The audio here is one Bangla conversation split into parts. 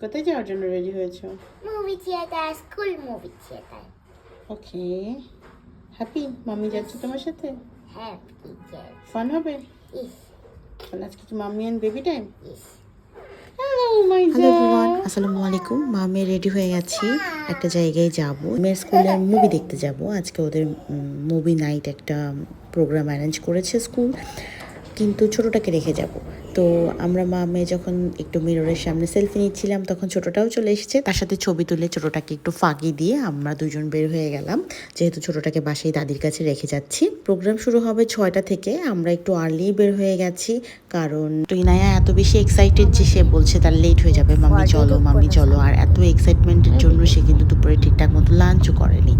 কোথায় যাওয়ার জন্য রেডি হয়েছো? Movie theatre school movie theatre okay happy mummy যাচ্ছে তোমার সাথে? হ্যাপি ফান হবে? ইস তাহলে আজকে কি মাম্মি অ্যান্ড বেবি টাইম ইস আসসালামু আলাইকুম। মা মেয়ে রেডি হয়ে গেছি। একটা জায়গায় যাব। মেয়ের স্কুলে মুভি দেখতে যাব। আজকে ওদের মুভি নাইট একটা প্রোগ্রাম অ্যারেঞ্জ করেছে স্কুল কিন্তু ছোটোটাকে রেখে যাব। তো আমরা মা মেয়ে যখন একটু মিররের সামনে সেলফি নিচ্ছিলাম তখন ছোটোটাও চলে এসেছে। তার সাথে ছবি তুলে ছোটোটাকে একটু ফাঁকি দিয়ে আমরা দুজন বের হয়ে গেলাম। যেহেতু ছোটোটাকে বাসায় দাদির কাছে রেখে যাচ্ছি। প্রোগ্রাম শুরু হবে ছয়টা থেকে। আমরা একটু আর্লি বের হয়ে গেছি। কারণ তুইনায়া এত বেশি এক্সাইটেড যে সে বলছে তার লেট হয়ে যাবে। মাম্মি চলো মামি চলো। আর এত এক্সাইটমেন্টের জন্য সে কিন্তু দুপুরে ঠিকঠাক মতো লাঞ্চও করেনি।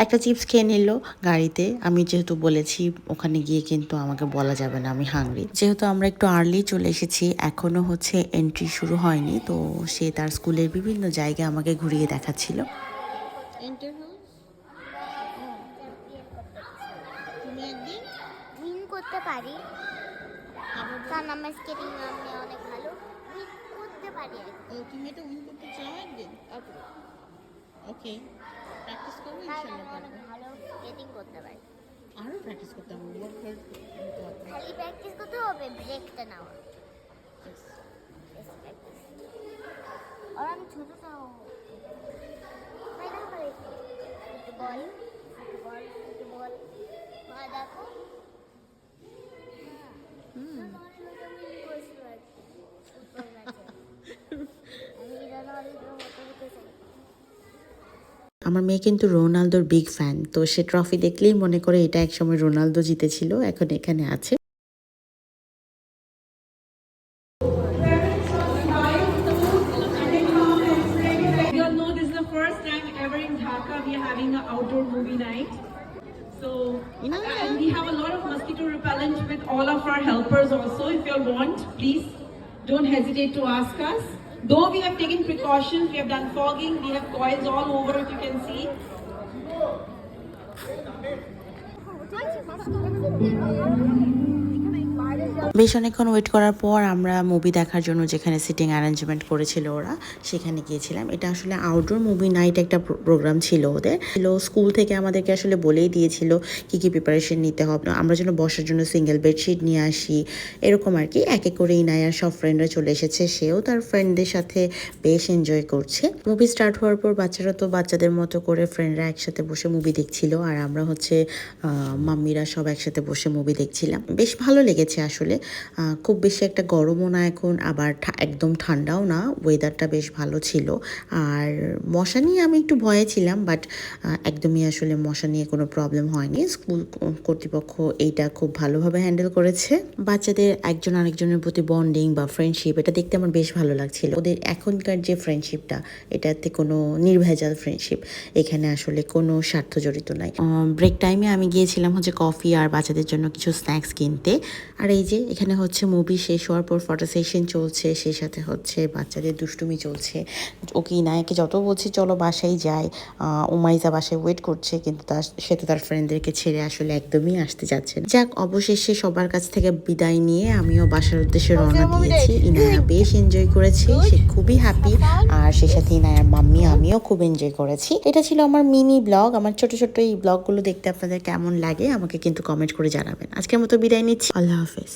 একটা চিপস খেয়ে নিল গাড়িতে। আমি যেহেতু বলেছি ওখানে গিয়ে কিন্তু আমাকে বলা যাবে না আমি হাংরি যেহেতু আমরা একটু আর্লি চলে এসেছি। এখনও হচ্ছে এন্ট্রি শুরু হয়নি তো সে তার স্কুলের বিভিন্ন জায়গা আমাকে ঘুরিয়ে দেখাচ্ছিল। তুমি একদিন উইন করতে পারি। কারণ আমার স্কেটিং আমি অনেক ভালো। করতে পারি তুমি এটা উইন করতে চাও একদিন? ওকে। প্র্যাকটিস করব। পারব ভালো স্কেটিং করতে পারি। আরও প্র্যাকটিস করতে হবে ওয়ার্ড খালি প্র্যাকটিস করতে হবে ব্রেকটা নেওয়া আর আমি ছোট আমার মেয়ে কিন্তু রোনালদোর বিগ ফ্যান তো সে ট্রফি দেখলেই মনে করে এটা একসময় রোনালদো জিতেছিল এখন এখানে আছে। Don't. Though we have taken precautions, we have done fogging, we have coils all over if you can see. বেশ অনেকক্ষণ ওয়েট করার পর আমরা মুভি দেখার জন্য যেখানে সিটিং অ্যারেঞ্জমেন্ট করেছিল ওরা, সেখানে গিয়েছিলাম। এটা আসলে আউটডোর মুভি নাইট একটা প্রোগ্রাম ছিল ওদের। ছিল স্কুল থেকে আমাদেরকে আসলে বলেই দিয়েছিল কি কি প্রিপারেশন নিতে হবে। আমরা যেন বসার জন্য সিঙ্গেল বেডশিট নিয়ে আসি, এরকম আর কি। এক এক করে ইনায়ার সব ফ্রেন্ডরা চলে এসেছে, সেও তার ফ্রেন্ডদের সাথে বেশ এনজয় করছে। মুভি স্টার্ট হওয়ার পর বাচ্চারা তো বাচ্চাদের মতো করে ফ্রেন্ডরা একসাথে বসে মুভি দেখছিল, আর আমরা হচ্ছে মাম্মিরা সব একসাথে বসে মুভি দেখছিলাম। বেশ ভালো লেগেছে আসলে। আহ, খুব বেশি একটা গরমও না এখন আবার একদম ঠান্ডাও না ওয়েদারটা বেশ ভালো ছিল। আর মশা নিয়ে আমি একটু ভয়ে ছিলাম বাট একদমই আসলে মশা নিয়ে কোনো প্রবলেম হয়নি। স্কুল কর্তৃপক্ষ এইটা খুব ভালোভাবে হ্যান্ডেল করেছে। বাচ্চাদের একজন আরেকজনের প্রতি বন্ডিং বা ফ্রেন্ডশিপ এটা দেখতে আমার বেশ ভালো লাগছিল। ওদের এখনকার যে ফ্রেন্ডশিপটা এটাতে কোনো নির্ভেজাল ফ্রেন্ডশিপ এখানে আসলে কোনো স্বার্থ জড়িত নাই ব্রেক টাইমে আমি গিয়েছিলাম হচ্ছে কফি আর বাচ্চাদের জন্য কিছু স্ন্যাক্স কিনতে। আর এই যে এখানে হচ্ছে মুভি শেষ হওয়ার পর ফটো সেশন চলছে সেই সাথে হচ্ছে বাচ্চাদের দুষ্টুমি চলছে। ওকে নায়কে যত বলছি চলো বাসায় যায় উমাইজা বাসায় ওয়েট করছে কিন্তু তার সে তো তার ফ্রেন্ডদেরকে ছেড়ে আসলে একদমই আসতে যাচ্ছে যাক অবশেষে সবার কাছ থেকে বিদায় নিয়ে আমিও বাসার উদ্দেশ্যে রওনা দিয়েছি। ইনায়া বেশ এনজয় করেছে সে খুবই হ্যাপি আর সেই সাথে ইনায়ার মাম্মি আমিও খুব এনজয় করেছি। এটা ছিল আমার মিনি ব্লগ আমার ছোট ছোট এই ব্লগগুলো দেখতে আপনাদের কেমন লাগে আমাকে কিন্তু কমেন্ট করে জানাবেন। আজকের মতো বিদায় নিচ্ছি। আল্লাহ হাফেজ।